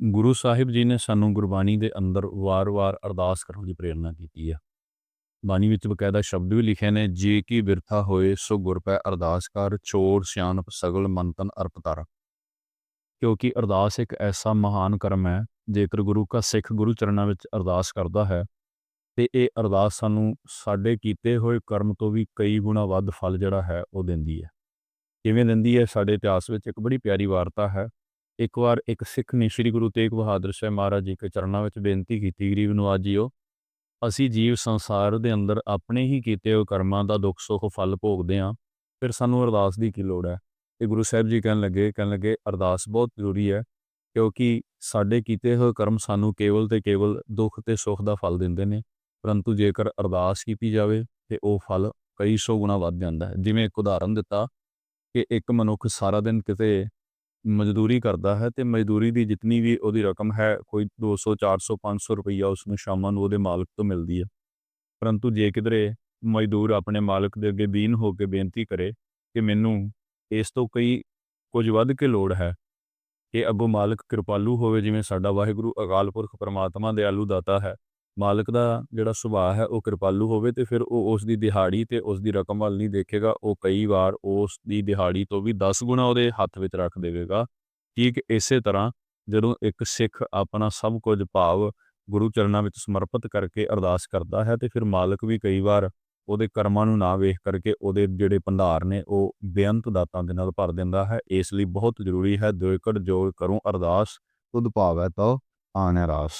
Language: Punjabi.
ਗੁਰੂ ਸਾਹਿਬ ਜੀ ਨੇ ਸਾਨੂੰ ਗੁਰਬਾਣੀ ਦੇ ਅੰਦਰ ਵਾਰ-ਵਾਰ ਅਰਦਾਸ ਕਰਨ ਦੀ ਪ੍ਰੇਰਣਾ ਕੀਤੀ ਹੈ। ਬਾਣੀ ਵਿੱਚ ਬਕਾਇਦਾ ਸ਼ਬਦ ਵੀ ਲਿਖੇ ਨੇ, ਜੇ ਕੀ ਬਿਰਥਾ ਹੋਏ, ਸੋ ਗੁਰ ਪੈ ਅਰਦਾਸ ਕਰ, ਚੋਰ, ਸਿਆਣਪ, ਸਗਲ, ਮੰਤਨ, ਅਰਪ ਤਰ ਕਿਉਂਕਿ ਅਰਦਾਸ ਇੱਕ ਐਸਾ ਮਹਾਨ ਕਰਮ ਹੈ, ਜੇਕਰ ਗੁਰੂ ਕਾ ਸਿੱਖ ਗੁਰੂ ਚਰਨਾਂ ਵਿੱਚ ਅਰਦਾਸ ਕਰਦਾ ਹੈ, ਤੇ ਇਹ ਅਰਦਾਸ ਸਾਨੂੰ ਸਾਡੇ ਕੀਤੇ ਹੋਏ ਕਰਮ ਤੋਂ ਵੀ ਕਈ ਗੁਣਾ ਵੱਧ ਫਲ ਜਿਹੜਾ ਹੈ, ਉਹ ਦਿੰਦੀ ਹੈ ਕਿਵੇਂ ਦਿੰਦੀ ਹੈ, ਸਾਡੇ ਇਤਿਹਾਸ ਵਿੱਚ ਇੱਕ ਬੜੀ ਪਿਆਰੀ ਵਾਰਤਾ ਹੈ ਇੱਕ ਵਾਰ ਇੱਕ ਸਿੱਖ ਨੇ ਸ੍ਰੀ ਗੁਰੂ ਤੇਗ ਬਹਾਦਰ ਸਾਹਿਬ ਮਹਾਰਾਜ ਜੀ ਦੇ ਚਰਨਾਂ ਵਿੱਚ ਬੇਨਤੀ ਕੀਤੀ, ਗਰੀਬ ਨਵਾਜ ਜੀਓ ਅਸੀਂ ਜੀਵ ਸੰਸਾਰ ਦੇ ਅੰਦਰ ਆਪਣੇ ਹੀ ਕੀਤੇ ਹੋਏ ਕਰਮਾਂ ਦਾ ਦੁੱਖ, ਸੁੱਖ, ਫਲ ਭੋਗਦੇ ਹਾਂ, ਫਿਰ ਸਾਨੂੰ ਅਰਦਾਸ ਦੀ ਕੀ ਲੋੜ ਹੈ? ਤੇ ਗੁਰੂ ਸਾਹਿਬ ਜੀ ਕਹਿਣ ਲੱਗੇ ਕਹਿਣ ਲੱਗੇ, ਅਰਦਾਸ ਬਹੁਤ ਜ਼ਰੂਰੀ ਹੈ, ਕਿਉਂਕਿ ਸਾਡੇ ਕੀਤੇ ਹੋਏ ਕਰਮ ਸਾਨੂੰ ਕੇਵਲ ਤੇ ਕੇਵਲ ਦੁੱਖ ਤੇ ਸੁੱਖ ਦਾ ਫਲ ਦਿੰਦੇ ਨੇ, ਪਰੰਤੂ ਜੇਕਰ ਅਰਦਾਸ ਕੀਤੀ ਜਾਵੇ ਤੇ ਉਹ ਫਲ ਕਈ ਸੌ ਗੁਣਾ ਵੱਧ ਜਾਂਦਾ ਹੈ। ਜਿਵੇਂ ਇੱਕ ਉਦਾਹਰਨ ਦਿੱਤਾ ਕਿ ਇੱਕ ਮਨੁੱਖ ਸਾਰਾ ਦਿਨ ਕਿਤੇ ਮਜ਼ਦੂਰੀ ਕਰਦਾ ਹੈ ਤੇ ਮਜ਼ਦੂਰੀ ਦੀ ਜਿੰਨੀ ਵੀ ਉਹਦੀ ਰਕਮ ਹੈ, ਕੋਈ 200 400 500 ਰੁਪਈਆ ਉਸ ਨੂੰ ਸ਼ਾਮਾਂ ਨੂੰ ਉਹਦੇ ਮਾਲਕ ਤੋਂ ਮਿਲਦੀ ਹੈ। ਪਰੰਤੂ ਜੇ ਕਿਧਰੇ ਮਜ਼ਦੂਰ ਆਪਣੇ ਮਾਲਕ ਦੇ ਅੱਗੇ ਬੀਨ ਹੋ ਕੇ ਬੇਨਤੀ ਕਰੇ ਕਿ ਮੈਨੂੰ ਇਸ ਤੋਂ ਕਈ ਕੁਝ ਵੱਧ ਕੇ ਲੋੜ ਹੈ। ਕਿ ਅੱਗੋਂ ਮਾਲਕ ਕਿਰਪਾਲੂ ਹੋਵੇ, ਜਿਵੇਂ ਸਾਡਾ ਵਾਹਿਗੁਰੂ ਅਕਾਲ ਪੁਰਖ ਪਰਮਾਤਮਾ ਦੇ ਆਲੂ ਦਾਤਾ ਹੈ। ਮਾਲਕ ਦਾ ਜਿਹੜਾ ਸੁਭਾਅ ਹੈ ਉਹ ਕਿਰਪਾਲੂ ਹੋਵੇ ਤੇ ਫਿਰ ਉਹ ਉਸ ਦੀ ਦਿਹਾੜੀ ਤੇ ਉਸ ਦੀ ਰਕਮ ਵੱਲ ਨਹੀਂ ਦੇਖੇਗਾ, ਉਹ ਕਈ ਵਾਰ ਉਸ ਦੀ ਦਿਹਾੜੀ ਤੋਂ ਵੀ 10 ਗੁਣਾ ਉਹਦੇ ਹੱਥ ਵਿੱਚ ਰੱਖ ਦੇਵੇਗਾ। ਠੀਕ ਇਸੇ ਤਰ੍ਹਾਂ ਜਦੋਂ ਇੱਕ ਸਿੱਖ ਆਪਣਾ ਸਭ ਕੁਝ ਭਾਵ ਗੁਰੂ ਚਰਨਾਂ ਵਿੱਚ ਸਮਰਪਿਤ ਕਰਕੇ ਅਰਦਾਸ ਕਰਦਾ ਹੈ ਤੇ ਫਿਰ ਮਾਲਕ ਵੀ ਕਈ ਵਾਰ ਉਹਦੇ ਕਰਮਾਂ ਨੂੰ ਨਾ ਵੇਖ ਕਰਕੇ ਉਹਦੇ ਜਿਹੜੇ ਭੰਡਾਰ ਨੇ ਉਹ ਬੇਅੰਤ ਦਾਤਾਂ ਦੇ ਨਾਲ ਭਰ ਦਿੰਦਾ ਹੈ, ਇਸ ਲਈ ਬਹੁਤ ਜ਼ਰੂਰੀ ਹੈ ਦੋ ਏਕੜ ਜੋ ਕਰੂੰ ਅਰਦਾਸ, ਤੁਧ ਭਾਵੈ ਤੋ ਆਨੈ ਰਾਸ।